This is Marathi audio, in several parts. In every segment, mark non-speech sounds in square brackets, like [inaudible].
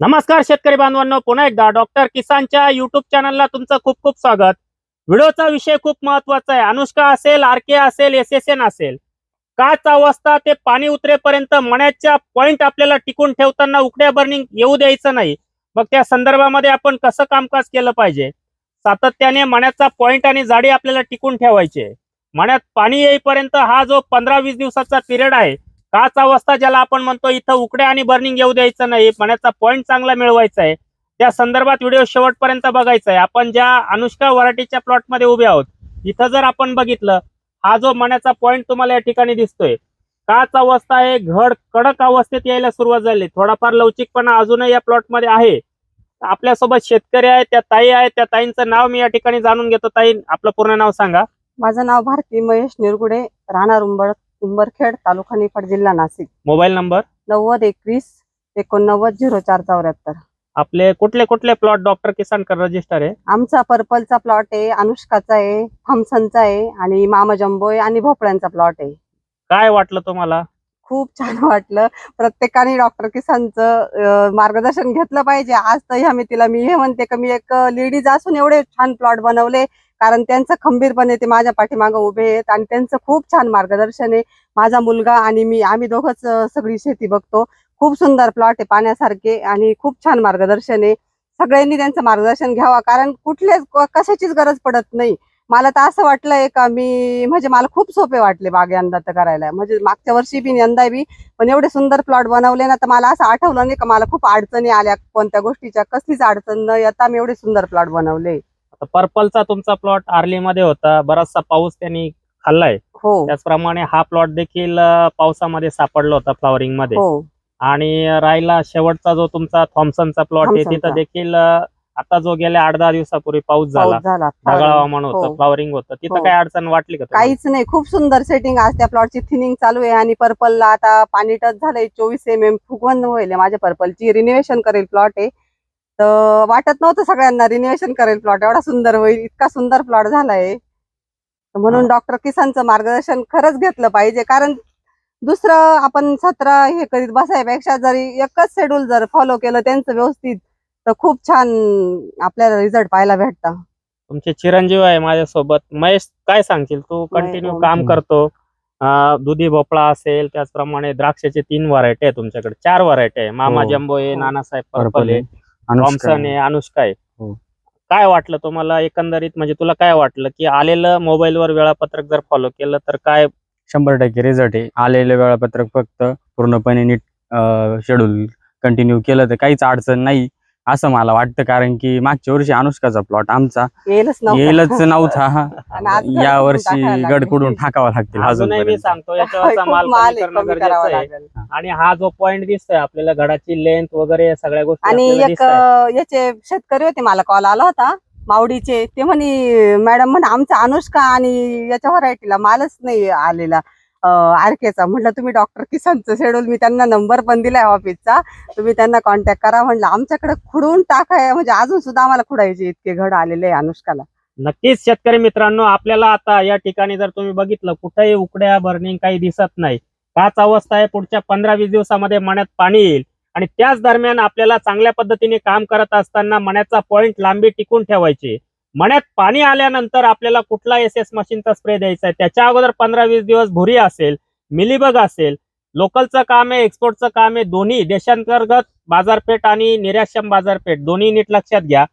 नमस्कार शेतकरी बांधवांनो पुन्हा एकदा डॉक्टर किसानच्या युट्यूब चॅनलला तुमचं खूप खूप स्वागत. व्हिडिओचा विषय खूप महत्त्वाचा आहे. अनुष्का असेल आर के असेल एस एस एन असेल काच अवस्था ते पाणी उतरेपर्यंत मण्याच्या पॉइंट आपल्याला टिकून ठेवताना उकड्या बर्निंग येऊ द्यायचं नाही. मग त्या संदर्भामध्ये आपण कसं कामकाज केलं पाहिजे? सातत्याने मण्याचा पॉइंट आणि जाडी आपल्याला टिकून ठेवायचे मण्यात पाणी येईपर्यंत हा जो पंधरा वीस दिवसाचा पिरियड आहे काच अवस्था ज्याला आपण म्हणतो इथं उकड्या आणि बर्निंग येऊ द्यायचं नाही. मण्याचा पॉईंट चांगला मिळवायचा आहे. त्या संदर्भात व्हिडिओ शेवटपर्यंत बघायचा आहे. आपण ज्या अनुष्का वराठीच्या प्लॉटमध्ये उभे आहोत इथं जर आपण बघितलं हा जो मण्याचा पॉईंट तुम्हाला या ठिकाणी दिसतोय. काच अवस्था आहे घड कडक अवस्थेत यायला सुरुवात झाली. थोडाफार लवचिकपणा अजूनही या प्लॉटमध्ये आहे. आपल्यासोबत शेतकरी आहे त्या ताई आहेत. त्या ताईंचं नाव मी या ठिकाणी जाणून घेतो. ताई आपलं पूर्ण नाव सांगा. माझं नाव भारती महेश निरगुडे राहणार उंबर उंबरखेड तालुका निफाड जिल्हा नाशिक. Mobile number? नव्वद एकवीस एकोणनव्वद झिरो चार चौऱ्याहत्तर. आपले कुठले कुठले प्लॉट डॉक्टर किसान रजिस्टर आहे? आमचा पर्पलचा प्लॉट आहे अनुष्काचा आहे थॉम्सनचा आहे आणि मामा जम्बो आहे आणि भोपळ्यांचा प्लॉट आहे. काय वाटलं तुम्हाला? खूप छान वाटलं. प्रत्येकाने डॉक्टर किसानचं मार्गदर्शन घेतलं पाहिजे. आज तर ह्या मी तिला मी हे म्हणते का मी एक लेडीज असून एवढे छान प्लॉट बनवले. कारण त्यांचं खंबीरपणे ते माझ्या पाठीमागं उभे आहेत आणि त्यांचं खूप छान मार्गदर्शन आहे. माझा मुलगा आणि मी आम्ही दोघंच सगळी शेती बघतो. खूप सुंदर प्लॉट आहे पाण्यासारखे आणि खूप छान मार्गदर्शन आहे. सगळ्यांनी त्यांचं मार्गदर्शन घ्यावं कारण कुठल्याच कशाचीच गरज पडत नाही. मला तर असं वाटलंय का मी म्हणजे मला खूप सोपे वाटले बाग यंदा तर करायला. म्हणजे मागच्या वर्षी बी यंदा बी पण एवढे सुंदर प्लॉट बनवले ना तर मला असं आठवलं नाही का मला खूप अडचणी आल्या. कोणत्या गोष्टीच्या कसलीच अडचण न येता मी एवढे सुंदर प्लॉट बनवले. आता पर्पलचा तुमचा प्लॉट आर्लीमध्ये होता. बराचसा पाऊस त्यांनी खाल्लाय. हो. त्याचप्रमाणे हा प्लॉट देखील पावसामध्ये सापडला होता फ्लॉवरिंगमध्ये हो. आणि राहिला शेवटचा जो तुमचा थॉम्सनचा प्लॉट आहे. तिथं देखील आता जो गेल्या आठ दहा दिवसापूर्वी पाऊस झाला. ढगाळ हवामान होतं हो. फ्लॉवरिंग होतं. तिथं हो. काय अडचण वाटली का? काहीच नाही. खूप सुंदर सेटिंग आज त्या प्लॉटची थिनिंग चालू आहे आणि पर्पलला आता पाणी टच झालंय. चोवीस एम एम फुगवण होईल. माझ्या पर्पलची रिनोव्हेशन करेल प्लॉट आहे. तर वाटत नव्हतं सगळ्यांना रिनोव्हेशन करेल प्लॉट एवढा सुंदर होईल इतका सुंदर प्लॉट झालाय. म्हणून डॉक्टर किसानचं मार्गदर्शन खरंच घेतलं पाहिजे. कारण दुसरं आपण सतरा हे करीत बसायपेक्षा जरी एकच शेड्यूल जर फॉलो केलं त्यांचं व्यवस्थित तर खूप छान आपल्याला रिझल्ट पाहायला भेटतं. तुमचे चिरंजीव आहे माझ्यासोबत. महेश काय सांगशील? तू कंटिन्यू हो. काम करतो. अं, दुधी भोपळा असेल त्याचप्रमाणे द्राक्षाचे तीन व्हरायटी आहे तुमच्याकडे. चार व्हरायटी आहे. मामा हो. जम्बो आहे हो. नानासाहेब पर्पल. आहे थॉम्सन आहे. अनुष्का आहे. हो. काय वाटलं तुम्हाला एकंदरीत? म्हणजे तुला काय वाटलं की आलेलं मोबाईलवर वेळापत्रक जर फॉलो केलं तर काय? शंभर टक्के रिझल्ट आहे. आलेलं वेळापत्रक फक्त पूर्णपणे नीट शेड्यूल कंटिन्यू केलं तर काहीच अडचण नाही. असं मला वाटतं कारण की मागच्या वर्षी अनुष्काचा प्लॉट आमचा येईलच नव्हता. येईलच नव्हता [laughs] आणि आज गड या वर्षी टाकायला गड लागले. टाकावं लागतील अजूनही मी अजूनपर्यंत सांगतो याच्यावरचा खूप माल माल कमी आहे, करणं कमी करावा गरजेचं आहे लागेल. आणि हा जो पॉइंट दिसतोय आपल्याला घडाची लेंथ वगैरे या सगळ्या गोष्टी आणि आपल्याला एक दिसतायत. अं, याचे शेतकरी होते मला कॉल आला होता मावडीचे ते म्हणे मॅडम म्हणे आमचा अनुष्का आणि याच्या व्हरायटीला मालच नाही आलेला आरकेचा. म्हटलं तुम्ही डॉक्टर किसानचं शेड्यूल मी त्यांना नंबर पण दिलाय ऑफिसचा तुम्ही त्यांना कॉन्टॅक्ट करा. म्हटलं आमच्याकडे खुडून टाकाय म्हणजे अजून सुद्धा आम्हाला खुडायचे इतके घड आलेले आहे अनुष्काला. नक्कीच शेतकरी मित्रांनो आपल्याला आता या ठिकाणी जर तुम्ही बघितलं कुठेही उकड्या बर्निंग काही दिसत नाही. पाच अवस्था आहे पुढच्या पंधरा वीस दिवसामध्ये मण्यात पाणी येईल. आणि त्याच दरम्यान आपल्याला चांगल्या पद्धतीने काम करत असताना मण्याचा पॉइंट लांबी टिकून ठेवायची मण्यात पाणी आल्यानंतर आपल्याला कुठला एस एस मशीनचा स्प्रे द्यायचा आहे? त्याच्या अगोदर पंधरा वीस दिवस भुरी असेल मिलीबग असेल लोकलचं काम आहे एक्सपोर्टचं काम आहे दोन्ही देशांतर्गत बाजारपेठ आणि निर्याक्षम बाजारपेठ दोन्ही नीट लक्षात घ्या.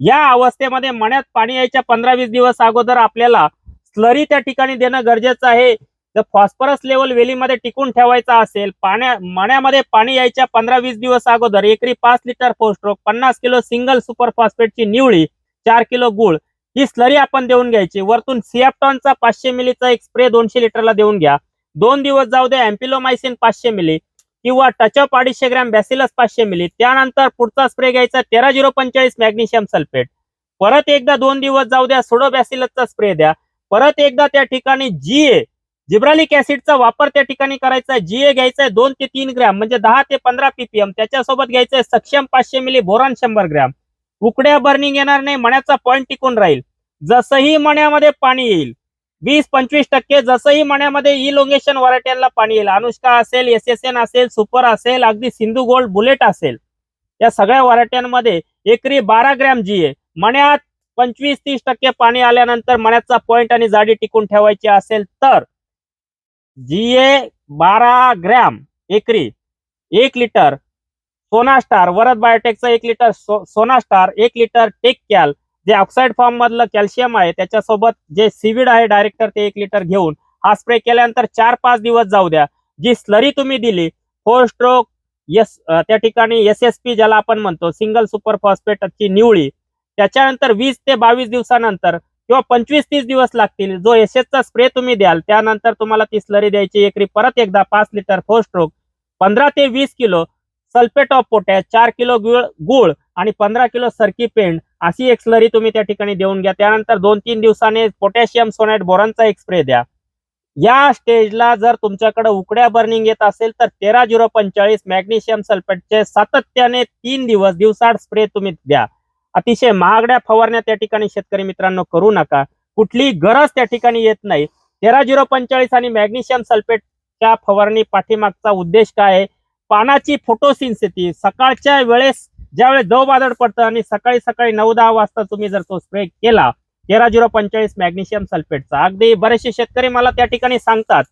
या अवस्थेमध्ये मण्यात पाणी यायच्या पंधरा वीस दिवस अगोदर आपल्याला स्लरी त्या ठिकाणी देणं गरजेचं आहे. जर फॉस्फरस लेवल वेलीमध्ये टिकून ठेवायचा असेल पाण्या मण्यामध्ये पाणी यायच्या पंधरा वीस दिवस अगोदर एकरी पाच लिटर पोस्ट्रोक पन्नास किलो सिंगल सुपर फॉस्फेटची निवळी चार किलो गुळ. ही स्लरी आपण देऊन घ्यायची. वरतून सियाप्टॉनचा पाचशे मिलीचा एक स्प्रे दोनशे लिटरला देऊन घ्या. दोन दिवस जाऊ द्या एम्पिलोमायसिन पाचशे मिली किंवा टचअप अडीचशे ग्रॅम बॅसिलस पाचशे मिली. त्यानंतर पुढचा स्प्रे घ्यायचा तेरा झिरो पंचेचाळीस मॅग्नेशियम सल्फेट. परत एकदा दोन दिवस जाऊ द्या सोडो बॅसिलसचा स्प्रे द्या. परत एकदा त्या ठिकाणी जी ए जिब्रालिक ऍसिडचा वापर त्या ठिकाणी करायचा जी ए घ्यायचा आहे दोन ते तीन ग्रॅम म्हणजे दहा ते पंधरा पीपीएम. त्याच्यासोबत घ्यायचं आहे सक्षम पाचशे मिली बोरान शंभर ग्रॅम. उकड्या बर्निंग येणार नाही मण्याचा पॉईंट टिकून राहील. जसंही मण्यामध्ये पाणी येईल वीस पंचवीस टक्के जसंही मण्यामध्ये इलोंगेशन व्हरायटीला पाणी येईल. अनुष्का असेल एस एस एन असेल सुपर असेल अगदी सिंधू गोल्ड बुलेट असेल. या सगळ्या व्हरायट्यांमध्ये एकरी बारा ग्रॅम जी आहे मण्यात पंचवीस तीस टक्के पाणी आल्यानंतर मण्याचा पॉईंट आणि जाडी टिकून ठेवायची असेल तर जी ए बारा ग्रॅम एकरी एक लिटर सोना स्टार वरद बायोटेकचा एक लिटर सो, सोना स्टार एक लिटर टेक कॅल जे ऑक्साईड फॉर्म मधलं कॅल्शियम आहे त्याच्यासोबत जे सिविड आहे डायरेक्टर ते एक लिटर घेऊन हा स्प्रे केल्यानंतर चार पाच दिवस जाऊ द्या. जी स्लरी तुम्ही दिली फोर स्ट्रोक यस त्या ठिकाणी एस एस पी ज्याला आपण म्हणतो सिंगल सुपर फॉस्फेटची निवळी त्याच्यानंतर वीस ते बावीस दिवसानंतर किंवा पंचवीस तीस दिवस लागतील जो एस एसचा स्प्रे तुम्ही द्याल त्यानंतर तुम्हाला ती स्लरी द्यायची एकरी परत एकदा पाच लिटर फोर स्ट्रोक पंधरा ते वीस किलो सल्फेट ऑफ पोटॅश चार किलो गुळ गुळ आणि पंधरा किलो सरकी पेंड अशी एक स्लरी तुम्ही त्या ठिकाणी देऊन घ्या. त्यानंतर दोन तीन दिवसाने पोटॅशियम सोनाईट बोरॉनचा एक स्प्रे द्या. या स्टेजला जर तुमच्याकडे उकड्या बर्निंग येत असेल तर तेरा झिरो पंचेचाळीस मॅग्नेशियम सल्फेटचे सातत्याने तीन दिवस दिवसाड स्प्रे तुम्ही द्या. अतिशय महागड्या फवारण्या त्या ठिकाणी शेतकरी मित्रांनो करू नका. कुठली गरज त्या ठिकाणी येत नाही. तेरा झिरो पंचेचाळीस आणि मॅग्नेशियम सल्फेटच्या फवारणी पाठीमागचा उद्देश काय आहे? पानाची फोटोसिन्सिटी सकाळच्या वेळेस ज्यावेळेस दव बादळ पडतं आणि सकाळी सकाळी नऊ दहा वाजता तुम्ही जर तो स्प्रे केला तेरा झिरो पंचेचाळीस मॅग्नेशियम सल्फेटचा अगदी बरेचसे शेतकरी मला त्या ठिकाणी सांगतात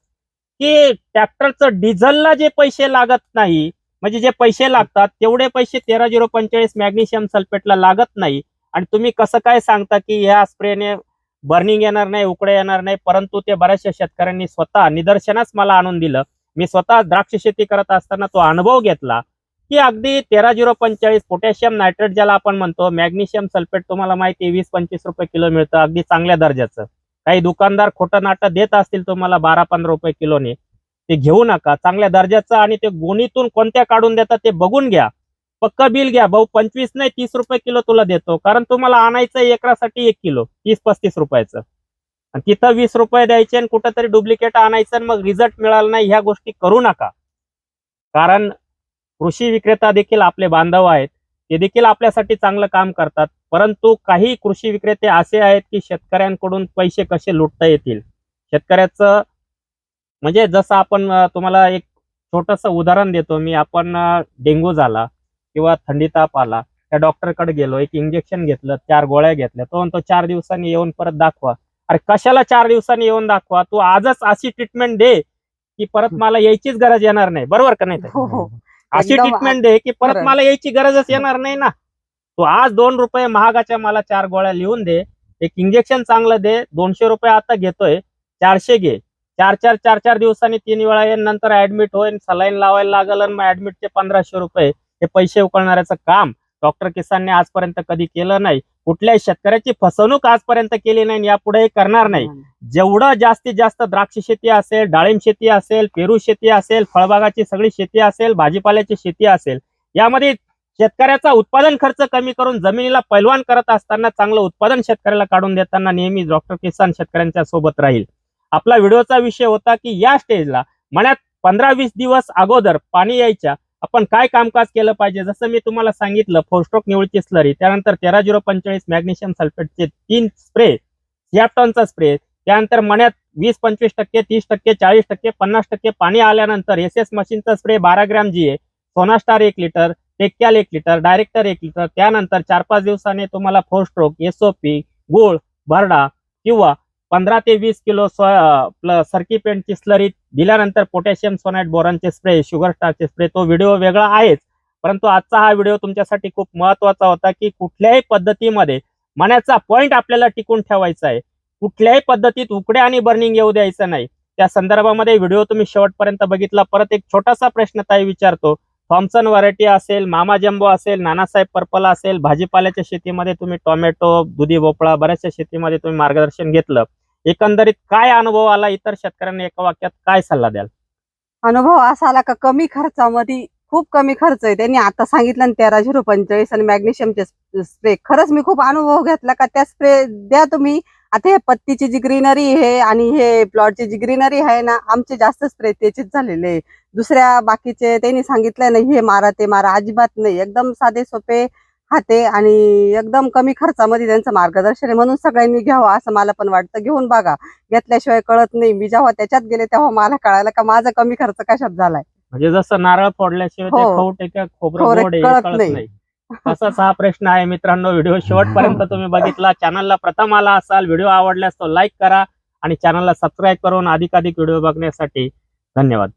की ट्रॅक्टरचं डिझेलला जे पैसे लागत नाही म्हणजे जे पैसे लागतात तेवढे पैसे तेरा झिरो पंचेचाळीस मॅग्नेशियम सल्फेटला लागत नाही. आणि तुम्ही कसं काय सांगता की ह्या स्प्रेने बर्निंग येणार नाही उकडे येणार नाही परंतु ते बऱ्याचशा शेतकऱ्यांनी स्वतः निदर्शनास मला आणून दिलं. मी स्वतः द्राक्ष शेती करत असताना तो अनुभव घेतला की अगदी तेरा झिरो पंचेचाळीस पोटॅशियम नायट्रेट ज्याला आपण म्हणतो मॅग्नेशियम सल्फेट तुम्हाला माहिती वीस पंचवीस रुपये किलो मिळतं अगदी चांगल्या दर्जाचं. काही दुकानदार खोटं नाटं देत असतील तुम्हाला बारा पंधरा रुपये किलोने ते घेऊ नका. चांगल्या दर्जाचं आणि ते गोणीतून कोणत्या काढून देतात ते बघून घ्या. पक्क बिल घ्या. भाऊ पंचवीस नाही तीस रुपये किलो तुला देतो. कारण तुम्हाला आणायचं एकरासाठी एक किलो तीस पस्तीस रुपयाचं. तिथं वीस रुपये द्यायचे आणि कुठंतरी डुप्लिकेट आणायचं आणि मग रिझल्ट मिळाला नाही ह्या गोष्टी करू नका. कारण कृषी विक्रेता देखील आपले बांधव आहेत ते देखील आपल्यासाठी चांगलं काम करतात. परंतु काही कृषी विक्रेते असे आहेत की शेतकऱ्यांकडून पैसे कसे लुटता येतील? शेतकऱ्याचं म्हणजे जसं आपण तुम्हाला एक छोटस उदाहरण देतो मी. आपण डेंग्यू झाला किंवा थंडी ताप आला त्या डॉक्टरकडे गेलो एक इंजेक्शन घेतलं चार गोळ्या घेतल्या तो म्हणतो चार दिवसांनी येऊन परत दाखवा. अरे कशाला चार दिवसांनी येऊन दाखवा? तू आजच अशी ट्रीटमेंट दे की परत मला यायचीच गरज येणार नाही. बरोबर का नाही ताई? हो हो. अशी एकदम ट्रीटमेंट दे की परत. मला यायची गरजच येणार नाही ना. तू आज दोन रुपये महागाच्या मला चार गोळ्या लिहून दे. एक इंजेक्शन चांगलं दे. दोनशे रुपये आता घेतोय. चारशे घे. चार चार चार चार दिवसांनी तीन वेळा येईन नंतर ऍडमिट होईन. सलाईन लावायला लागल आणि मग ऍडमिटचे पंधराशे रुपये. हे पैसे उकळणाऱ्याचं काम. डॉक्टर किसानने आजपर्यंत कधी केलं नाही. कुठल्याही शेतकऱ्याची फसवणूक आजपर्यंत केली नाही आणि यापुढे करणार नाही. जेवढं जास्तीत जास्त द्राक्ष शेती असेल डाळिंब शेती असेल पेरू शेती असेल फळबागाची सगळी शेती असेल भाजीपाल्याची शेती असेल यामध्ये शेतकऱ्याचा उत्पादन खर्च कमी करून जमिनीला पैलवान करत असताना चांगलं उत्पादन शेतकऱ्याला काढून देताना नेहमी डॉक्टर किसान शेतकऱ्यांच्या सोबत राहील. आपला व्हिडिओचा विषय होता की या स्टेजला मण्यात पंधरा वीस दिवस अगोदर पाणी यायच्या आपण काय कामकाज केलं पाहिजे? जसं मी तुम्हाला सांगितलं फोरस्ट्रोक निवळची स्लरी त्यानंतर तेरा झिरो पंचेचाळीस मॅग्नेशियम सल्फेटचे तीन स्प्रे सियाप्टॉनचा स्प्रे त्यानंतर मण्यात वीस पंचवीस टक्के तीस टक्के चाळीस टक्के पन्नास टक्के पाणी आल्यानंतर एस एस मशीनचा स्प्रे बारा ग्रॅम जी आहे सोना स्टार एक लिटर टेक्याल एक लिटर डायरेक्टर एक लिटर त्यानंतर चार पाच दिवसाने तुम्हाला फोर स्ट्रोक एसओपी गुळ भरडा किंवा पंधरा ते वीस किलो सर्की पेंटची स्लरी दिल्यानंतर पोटॅशियम सोनाईट बोरॉनचे स्प्रे शुगर स्टारचे स्प्रे तो व्हिडिओ वेगळा आहेच. परंतु आजचा हा व्हिडिओ तुमच्यासाठी खूप महत्त्वाचा होता की कुठल्याही पद्धतीमध्ये मनाचा पॉईंट आपल्याला टिकून ठेवायचा आहे. कुठल्याही पद्धतीत उकड्या आणि बर्निंग येऊ द्यायचं नाही. त्या संदर्भामध्ये व्हिडिओ तुम्ही शेवटपर्यंत बघितला. परत एक छोटासा प्रश्न ताई विचारतो. थॉम्सन व्हरायटी असेल मामा जम्बो असेल नानासाहेब पर्पल असेल भाजीपाल्याच्या शेतीमध्ये तुम्ही टोमॅटो दुधी भोपळा बऱ्याचशा शेतीमध्ये तुम्ही मार्गदर्शन घेतलं. एकंदरीत काय अनुभव आला इतर शेतकऱ्यांना एका वाक्यात काय सल्ला द्याल? अनुभव असा आला का कमी खर्चामध्ये खूप कमी खर्च आहे. त्यांनी आता सांगितलं ना तेरा झिरो पंचेचाळीस आणि मॅग्नेशियमचे स्प्रे. खरंच मी खूप अनुभव घेतला का त्या स्प्रे द्या तुम्ही. आता हे पत्तीची जी ग्रीनरी आहे आणि हे प्लॉटची जी ग्रीनरी आहे ना आमचे जास्त स्प्रे त्याचेच झालेले दुसऱ्या बाकीचे त्यांनी सांगितलं नाही हे मारा ते मारा अजिबात नाही. एकदम साधे सोपे हाते आणि एकदम कमी खर्चामध्ये त्यांचं मार्गदर्शन आहे. म्हणून सगळ्यांनी घ्यावं असं मला पण वाटतं. घेऊन बघा. घेतल्याशिवाय कळत नाही. मी जेव्हा त्याच्यात गेले तेव्हा मला कळायला का माझा कमी खर्च कशात झालाय? म्हणजे जसं नारळ फोडल्याशिवाय हो. कळत नाही. तसाच हा प्रश्न आहे मित्रांनो. व्हिडिओ शेवटपर्यंत तुम्ही बघितला. चॅनलला प्रथम आला असाल व्हिडिओ आवडल्यास तो लाईक करा आणि चॅनलला सबस्क्राईब करून अधिकाधिक व्हिडिओ बघण्यासाठी धन्यवाद.